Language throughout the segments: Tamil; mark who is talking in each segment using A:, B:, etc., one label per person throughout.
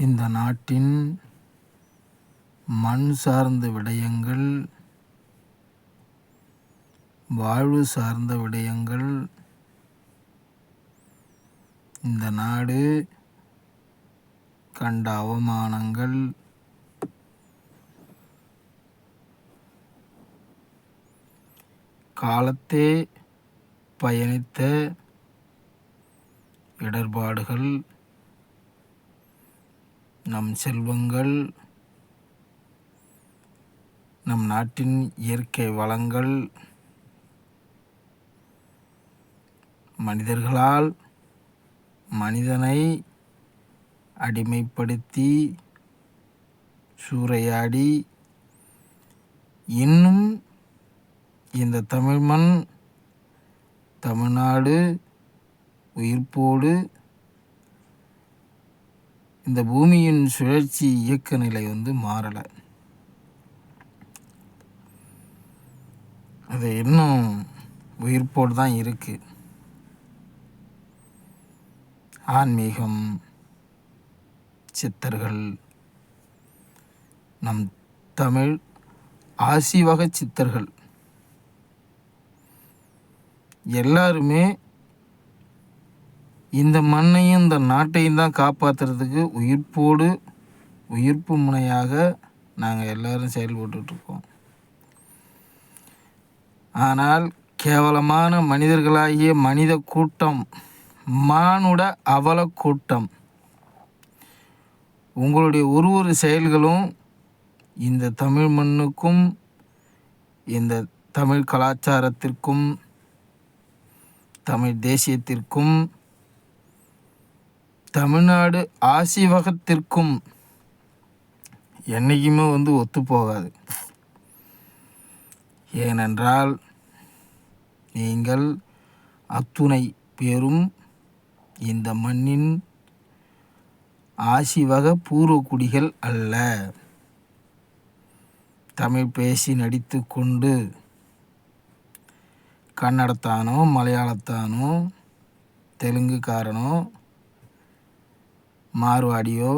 A: இந்த நாட்டின் மண் சார்ந்த விடயங்கள் வாழ்வு சார்ந்த விடயங்கள் இந்த நாடு கண்ட அவமானங்கள் காலத்தே பயணித்த இடர்பாடுகள் நம் செல்வங்கள் நம் நாட்டின் இயற்கை வளங்கள் மனிதர்களால் மனிதனை அடிமைப்படுத்தி சூறையாடி இன்னும் இந்த தமிழ் மண் தமிழ்நாடு உயிர்ப்போடு இந்த பூமியின் சுழற்சி இயக்க நிலை வந்து மாறலை. அது இன்னும் உயிர்ப்போடு தான் இருக்குது ஆன்மீகம் சித்தர்கள் நம் தமிழ் ஆசிவக சித்தர்கள் எல்லாருமே இந்த மண்ணையும் இந்த நாட்டையும் தான் காப்பாற்றுறதுக்கு உயிர்ப்போடு உயிர்ப்பு முனையாக நாங்கள் எல்லோரும் செயல்பட்டுருக்கோம் ஆனால் கேவலமான மனிதர்களாகிய மனித கூட்டம் மானுட அவல கூட்டம் உங்களுடைய ஒரு ஒரு செயல்களும் இந்த தமிழ் மண்ணுக்கும் இந்த தமிழ் கலாச்சாரத்திற்கும் தமிழ் தேசியத்திற்கும் தமிழ்நாடு ஆசிவகத்திற்கும் என்றைக்குமே வந்து ஒத்து போகாது. ஏனென்றால் நீங்கள் அத்துணை பேரும் இந்த மண்ணின் ஆசிவக பூர்வக்குடிகள் அல்ல. தமிழ் பேசி நடித்து கொண்டு கன்னடத்தானோ மலையாளத்தானோ தெலுங்குக்காரனோ மார்வாடியோ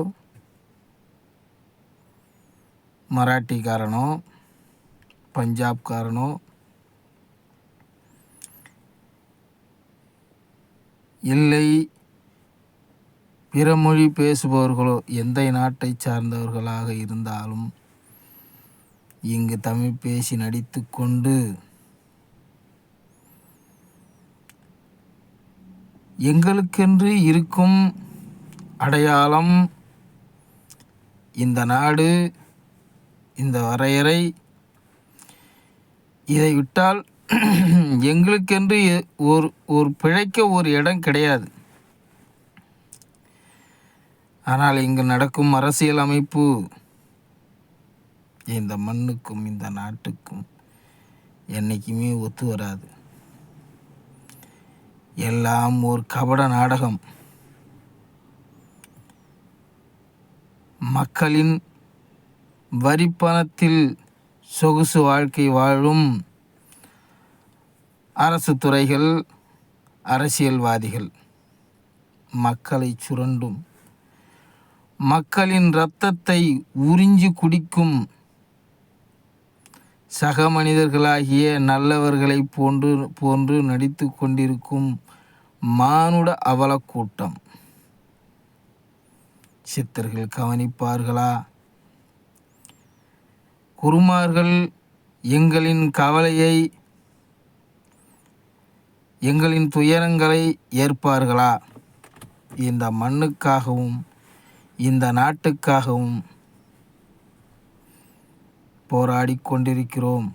A: மராட்டிக்காரனோ பஞ்சாப்காரனோ இல்லை பிற மொழி பேசுபவர்களோ எந்த நாட்டை சார்ந்தவர்களாக இருந்தாலும் இங்கு தமிழ் பேசி நடித்து கொண்டு எங்களுக்கென்று இருக்கும் அடையாளம் இந்த நாடு இந்த வரையறை. இதை விட்டால் எங்களுக்கென்று ஒரு ஒரு பிழைக்க ஒரு இடம் கிடையாது. ஆனால் இங்கு நடக்கும் அரசியல் அமைப்பு இந்த மண்ணுக்கும் இந்த நாட்டுக்கும் என்றைக்குமே ஒத்து வராது. எல்லாம் ஒரு கபட நாடகம். மக்களின் வரிப்பணத்தில் சொகுசு வாழ்க்கை வாழும் அரசு துறைகள் அரசியல்வாதிகள். மக்களை சுரண்டும். மக்களின் இரத்தத்தை உறிஞ்சி குடிக்கும் சக மனிதர்களாகிய நல்லவர்களை போன்று போன்று நடித்து கொண்டிருக்கும் மானுட அவலக்கூட்டம் சித்தர்கள் கவனிப்பார்களா? குருமார்கள் எங்களின் கவலையை எங்களின் துயரங்களை ஏற்பார்களா? இந்த மண்ணுக்காகவும் இந்த நாட்டுக்காகவும் போராடி கொண்டிருக்கிறோம்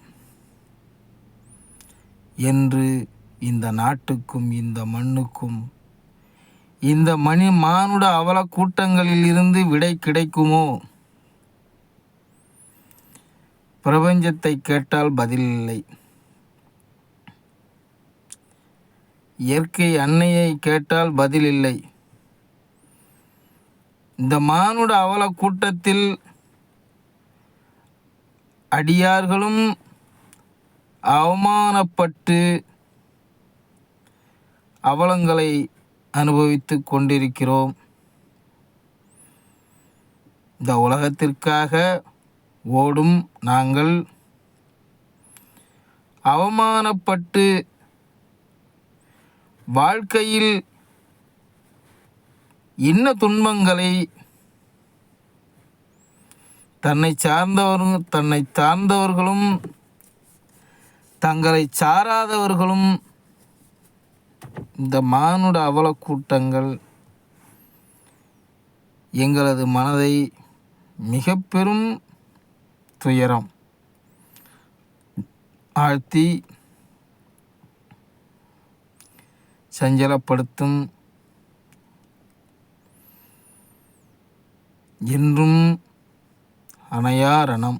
A: என்று இந்த நாட்டுக்கும் இந்த மண்ணுக்கும் இந்த மணி மானுட அவல கூட்டங்களில் இருந்து விடை கிடைக்குமோ? பிரபஞ்சத்தை கேட்டால் பதில் இல்லை இயற்கை அன்னையை கேட்டால் பதில் இல்லை இந்த மானுட அவல கூட்டத்தில் அடியார்களும் அவமானப்பட்டு அவலங்களை அனுபவித்து கொண்டிருக்கிறோம். இந்த உலகத்திற்காக ஓடும் நாங்கள் அவமானப்பட்டு வாழ்க்கையில் இன்ன துன்பங்களை தன்னை சார்ந்தவரும் தன்னை சார்ந்தவர்களும் தங்களை சாராதவர்களும் இந்த மானுட அவலக்கூட்டங்கள் எங்களது மனதை மிக பெரும் துயரம் ஆழ்த்தி சஞ்சலப்படுத்தும் என்றும் அணையாரணம்